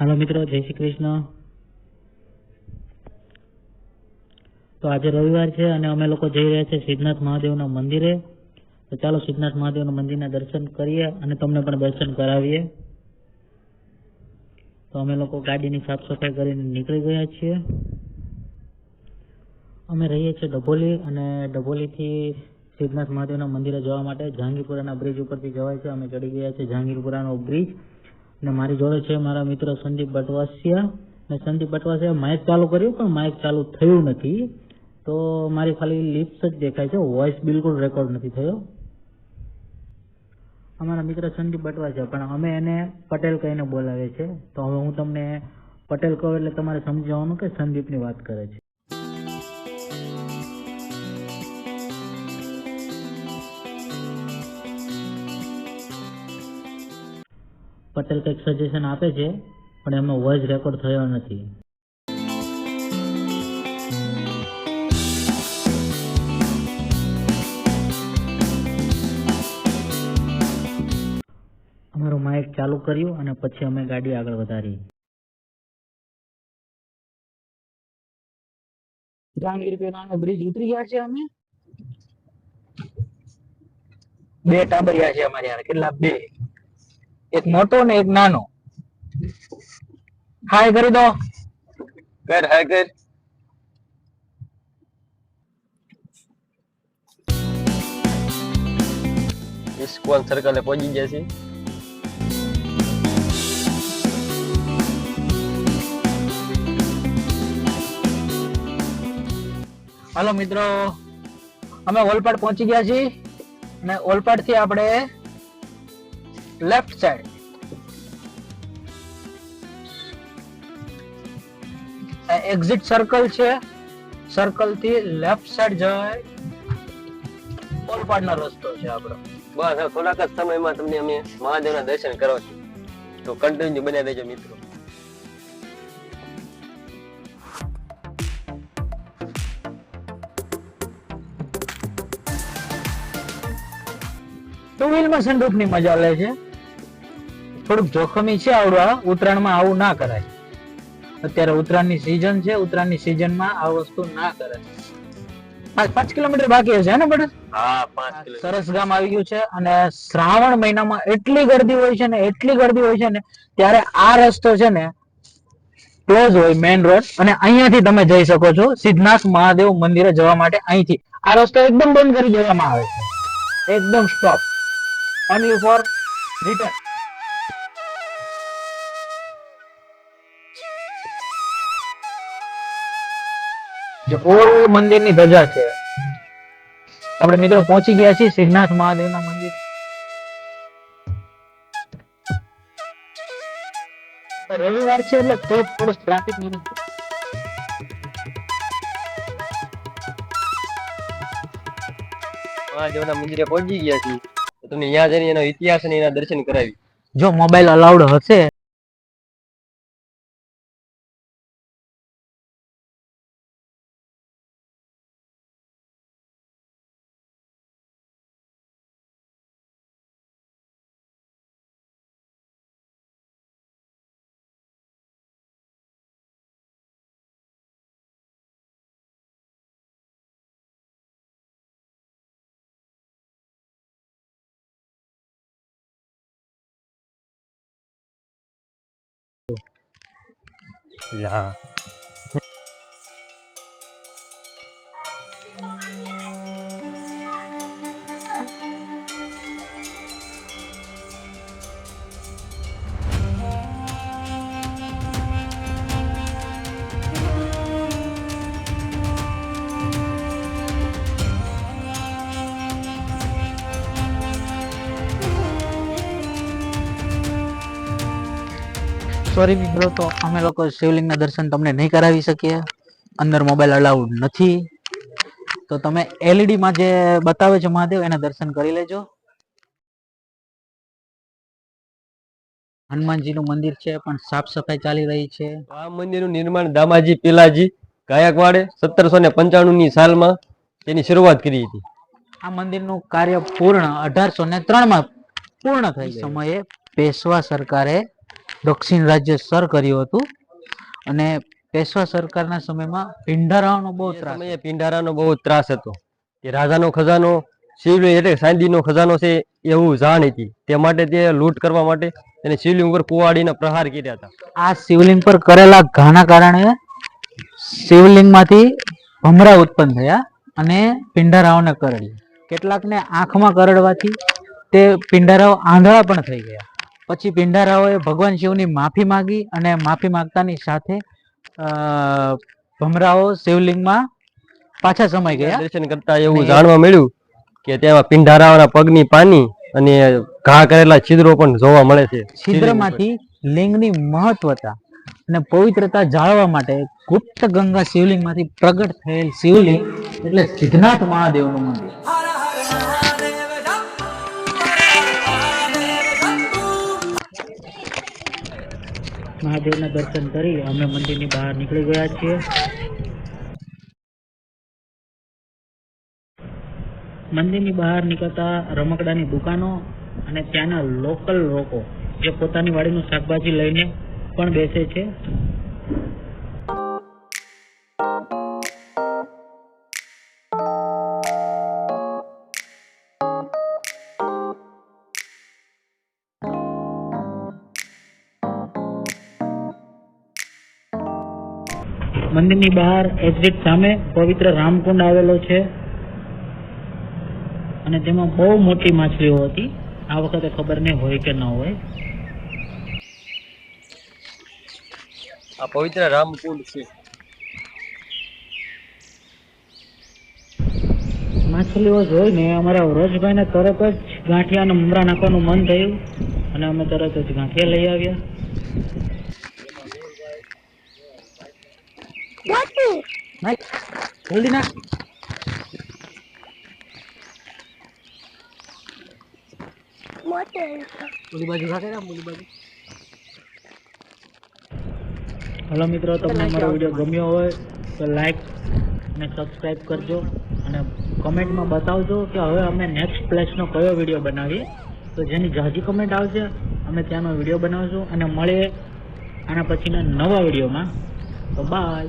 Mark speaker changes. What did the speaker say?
Speaker 1: હાલો મિત્રો, જય શ્રી કૃષ્ણ. તો આજે રવિવાર છે અને અમે લોકો જઈ રહ્યા છીએ સિદ્ધનાથ મહાદેવના મંદિરે. તો ચાલો સિદ્ધનાથ મહાદેવના મંદિરના દર્શન કરીએ અને તમને પણ દર્શન કરાવીએ. તો અમે લોકો ગાડીની સાફ સફાઈ કરીને નીકળી ગયા છીએ. અમે રહીએ છીએ ડભોલી અને ડભોલીથી સિદ્ધનાથ મહાદેવના મંદિરે જવા માટે. જહાંગીરપુરાના બ્રિજ ઉપરથી જવાય છે. અમે ચડી ગયા છીએ જહાંગીરપુરાનો બ્રિજ અને મારી જોડે છે મારા મિત્ર સંદીપ બટવાસિયા. ને સંદીપ બટવાસિયા માઇક ચાલુ કર્યું, પણ માઇક ચાલુ થયું નથી. તો મારી ખાલી લિપ્સ જ દેખાય છે વોઇસ બિલકુલ રેકોર્ડ નથી થયો. અમારા મિત્ર સંદીપ બટવાસિયા, પણ અમે એને પટેલ કહીને બોલાવે છે તો હવે હું તમને પટેલ કહું એટલે તમારે સમજાવવાનું કે સંદીપની વાત કરે છે. પટેલ કંઈક સજેશન આપે છે પણ એમનો વોઇસ રેકોર્ડ થયો નથી. અમારું માઇક ચાલુ કર્યું અને પછી અમે ગાડી આગળ વધારી.
Speaker 2: પેલાનો બ્રિજ ઉતરી ગયા છે અમે. બે ટાબરિયા છે અમારે યાર કેટલા? બે. એક મોટો ને એક નાનો. હાય કરી દો.
Speaker 3: કર હાય કર ઇસ્કોન સર્કલે પહોંચી ગયા છે
Speaker 2: હાલો મિત્રો. અમે ઓલપાડ પહોંચી ગયા છીએ અને ઓલપાડથી આપણે લેફ્ટ સાઈડ એક્ઝિટ સર્કલ છે. સર્કલથી લેફ્ટ સાઈડ જાય ઓલપાડ નો રસ્તો છે આપણો.
Speaker 3: બસ હવે થોડાક જ સમયમાં તમને અમે મહાદેવના દર્શન કરાવશું. તો કન્ટિન્યુ બન્યા દેજો મિત્રો.
Speaker 2: ટુ વ્હીલમાં સંદૂકની મજા લે છે. થોડુંક જોખમી છે આવડવા ઉત્તરાયણમાં આવું ના કરાય. અત્યારે ઉત્તરાયણની સિઝન છે ઉત્તરાયણની સિઝનમાં આ વસ્તુ ના કરાય. પાંચ પાંચ કિલોમીટર બાકી હશે ને બટ સરસ ગામ આવી ગયું છે અને શ્રાવણ મહિનામાં એટલી ગરદી હોય છે ને એટલી ગરદી હોય છે ને ત્યારે આ રસ્તો છે ને ક્લોઝ હોય મેઇન રોડ અને અહીંયાથી તમે જઈ શકો છો સિદ્ધનાથ મહાદેવ મંદિરે જવા માટે અહીંથી. આ રસ્તો એકદમ બંધ કરી દેવામાં આવે છે. એકદમ સ્ટોપ ઓનલી ફોર રિટર્ન જે ઓલ મંદિરની ધજા છે. આપણે મિત્રો પહોંચી ગયા છીએ સિદ્ધનાથ મહાદેવના મંદિર. રવિવાર છે એટલે તો થોડો ટ્રાફિક નથી
Speaker 3: મહાદેવના મંદિરે પહોંચી ગયા છીએ. તમને ત્યાં જઈને એનો ઇતિહાસ અને એના દર્શન કરાવી.
Speaker 2: જો મોબાઈલ અલાઉડ હશે
Speaker 3: હા
Speaker 2: સોરી મિત્રો તો અમે લોકો શિવલિંગના દર્શન તમને નહીં કરાવી શકીએ. અંદર મોબાઈલ અલાઉડ નથી. તો તમે એલઈડીમાં જે બતાવે છે મહાદેવ એના દર્શન કરી લેજો. હનુમાનજીનું મંદિર છે પણ સાફ સફાઈ ચાલી રહી છે.
Speaker 3: આ મંદિરનું નિર્માણ દામાજી પિલાજી ગાયકવાડે સત્તરસો ને પંચાણું ની સાલમાં તેની શરૂઆત કરી હતી.
Speaker 2: આ મંદિરનું કાર્ય પૂર્ણ અઢારસો ને ત્રણમાં પૂર્ણ થઈ સમયે પેશવા સરકારે દક્ષિણ રાજ્ય સર કર્યું હતું. અને પેશવા સરકારના સમયમાં પિંડારાઓનો બહુ ત્રાસ
Speaker 3: પિંડારાનો બહુ ત્રાસ હતો. કે રાજાનો ખજાનો શિવલિંગ એટલે ચાંદીનો ખજાનો છે એવું જાણ હતી તે માટે તે લૂંટ કરવા માટે તેને શિવલિંગ ઉપર કુવાડીને પ્રહાર કર્યા હતા.
Speaker 2: આ શિવલિંગ પર કરેલા ઘાના કારણે શિવલિંગમાંથી ભમરા ઉત્પન્ન થયા અને પિંડારાઓને કરડ્યા. કેટલાકને આંખમાં કરડવાથી તે પિંડારાઓ આંધળા પણ થઈ ગયા. પછી પિંડારાઓએ ભગવાન શિવની માફી માંગી અને માફી માંગતાની સાથે ભમરાઓ શિવલિંગમાં પાછા સમાઈ ગયા.
Speaker 3: દર્શન કરતા એવું જાણવા મળ્યું કે તેમાં પિંડારાઓના પગની પાની અને ઘા કરેલા છિદ્રો પણ જોવા મળે છે.
Speaker 2: છિદ્રમાંથી લિંગની મહત્વતા અને પવિત્રતા જાળવવા માટે ગુપ્ત ગંગા શિવલિંગમાંથી પ્રગટ થયેલ શિવલિંગ એટલે સિદ્ધનાથ મહાદેવનું મંદિર.
Speaker 1: મહાદેવના દર્શન કરી અમે મંદિરની બહાર નીકળી ગયા છીએ. મંદિરની બહાર નીકળતા રમકડાની દુકાનો અને ત્યાંના લોકલ લોકો જે પોતાની વાડીનું શાકભાજી લઈને પણ બેસે છે. મંદિરની બહાર એક્ઝિટ સામે પવિત્ર રામકુંડ આવેલો છે. અને તેમાં બહુ મોટી માછલીઓ હતી. આ વખતે ખબર નહીં હોય કે ન હોય.
Speaker 3: આ પવિત્ર રામકુંડ છે.
Speaker 1: માછલીઓ જોઈને અમારા વ્રજભાઈને તરત જ ગાંઠિયા અને મમરા નાખવાનું મન થયું. અને અમે તરત જ ગાંઠિયા લઈ આવ્યા.
Speaker 2: જલ્દી ના બાજુ બાજુ.
Speaker 1: હલો મિત્રો તમને મારો વીડિયો ગમ્યો હોય તો લાઈક અને સબસ્ક્રાઈબ કરજો. અને કમેન્ટમાં બતાવજો કે હવે અમે નેક્સ્ટ પ્લેસનો કયો વીડિયો બનાવીએ. તો જેની જાજી કમેન્ટ આવશે અમે ત્યાંનો વીડિયો બનાવશું. અને મળીએ આના પછીના નવા વિડીયોમાં. તો બાય